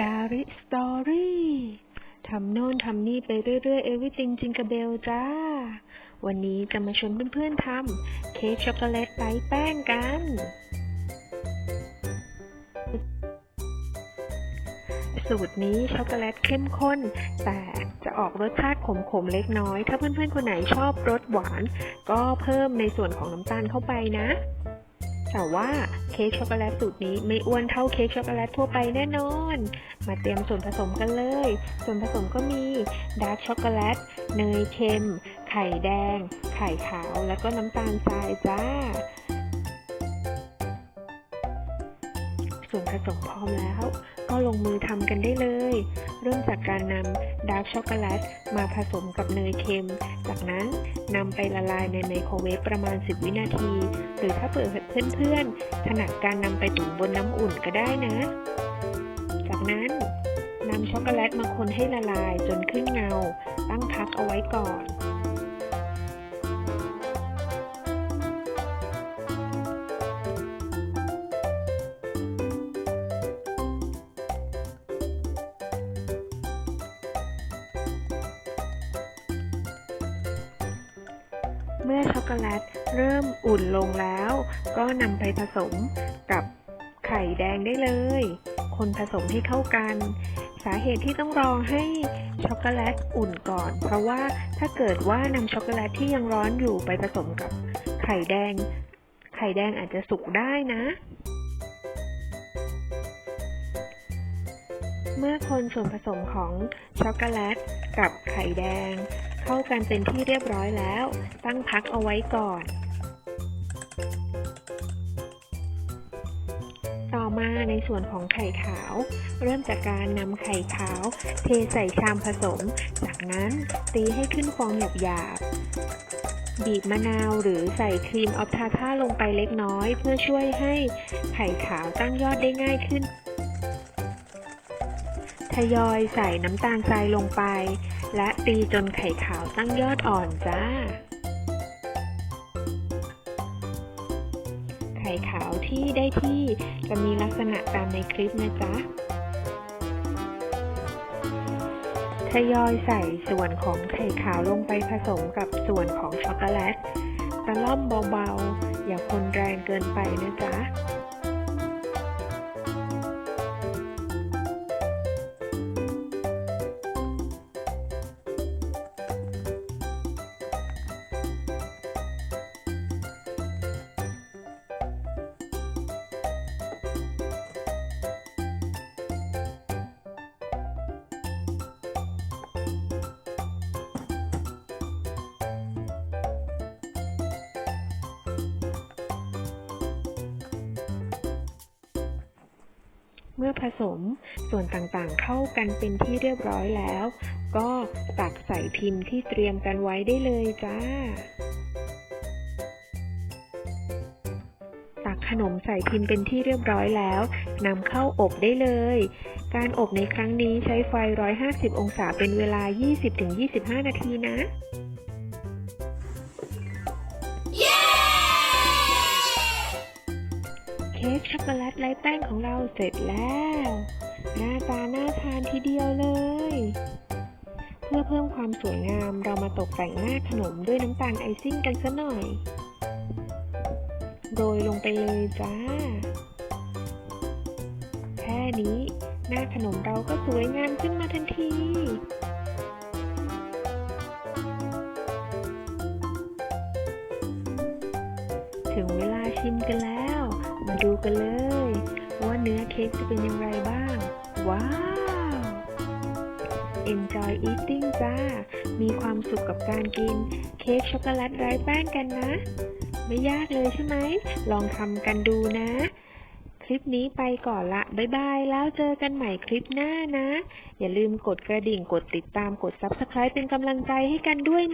ดาริสตอรี่ทำโน่นทำนี่ไปเรื่อยๆ everything จิงก e เบลจ้า วันนี้จะมาชวนเพื่อนๆทำเค้กช็อกโกแลตไร้แป้งกัน สูตรนี้ช็อกโกแลตเข้มข้น แต่จะออกรสชาติขมๆเล็กน้อย ถ้าเพื่อนๆคนไหนชอบรสหวาน ก็เพิ่มในส่วนของน้ำตาลเข้าไปนะ แต่ว่าเค้กช็อกโกแลตสูตรนี้ไม่อ้วนเท่าเค้กช็อกโกแลตทั่วไปแน่นอน มาเตรียมส่วนผสมกันเลย ส่วนผสมก็มีดาร์กช็อกโกแลต เนยเค็ม ไข่แดง ไข่ขาว แล้วก็น้ำตาลทรายจ้า ส่วนผสมพร้อมแล้ว ก็ลงมือทำกันได้เลย เริ่มจากการนำดาร์กช็อกโกแลตมาผสมกับเนยเค็ม จากนั้นนำไปละลายในไมโครเวฟประมาณ 10 วินาที หรือถ้าเปิดเพื่อนๆถนัดการนำไปตุ๋นบนน้ำอุ่นก็ได้นะ จากนั้นนำช็อกโกแลตมาคนให้ละลายจนขึ้นเงา ตั้งพักเอาไว้ก่อน เมื่อช็อกโกแลตเริ่มอุ่นลงแล้ว ก็นำไปผสมกับไข่แดงได้เลย คนผสมให้เข้ากัน สาเหตุที่ต้องรอให้ช็อกโกแลตอุ่นก่อน เพราะว่าถ้าเกิดว่านำช็อกโกแลตที่ยังร้อนอยู่ไปผสมกับไข่แดง ไข่แดงอาจจะสุกได้นะ เมื่อคนส่วนผสมของช็อกโกแลตกับไข่แดง เข้ากันเป็นที่เรียบร้อยแล้ว ตั้งพักเอาไว้ก่อน ต่อมาในส่วนของไข่ขาว เริ่มจากการนำไข่ขาว เทใส่ชามผสม จากนั้นตีให้ขึ้นฟองหยาบๆบีบมะนาวหรือใส่ครีมออฟทาท่าลงไปเล็กน้อย เพื่อช่วยให้ไข่ขาวตั้งยอดได้ง่ายขึ้นทยอยใส่น้ำตาลทรายลงไป และตีจนไข่ขาวตั้งยอดอ่อนจ้า ไข่ขาวที่ได้ที่จะมีลักษณะตามในคลิปนะจ๊ะทยอยใส่ส่วนของไข่ขาวลงไปผสมกับส่วนของช็อกโกแลตตะล่อมเบาๆ อย่าคนแรงเกินไปนะจ๊ะ เมื่อผสมส่วนต่างๆเข้ากันเป็นที่เรียบร้อยแล้ว ก็ตักใส่พิมพ์ที่เตรียมกันไว้ได้เลยจ้า ตักขนมใส่พิมพ์เป็นที่เรียบร้อยแล้วนำเข้าอบได้เลย การอบในครั้งนี้ใช้ไฟ 150 องศาเป็นเวลา 20-25 นาทีนะ ค้กช็อกโกแลตไร้แป้งของเราเสร็จแล้ว หน้าตาน่าทานทีเดียวเลย เพื่อเพิ่มความสวยงามเรามาตกแต่งหน้าขนมด้วยน้ำตาลไอซิ่งกันซะหน่อย โรยลงไปเลยจ้า แค่นี้ หน้าขนมเราก็สวยงามขึ้นมาทันทีถึงเวลาชิมกันแล้ว มาดูกันเลย ว่าเนื้อเค้กจะเป็นอย่างไรบ้าง ว้าว Enjoy eating จ้า มีความสุขกับการกิน เค้กช็อกโกแลตไร้แป้งกันนะ ไม่ยากเลยใช่ไหม ลองทำกันดูนะ คลิปนี้ไปก่อนละ บ๊ายบาย แล้วเจอกันใหม่คลิปหน้านะ อย่าลืมกดกระดิ่ง กดติดตาม กด Subscribe เป็นกำลังใจให้กันด้วยนะ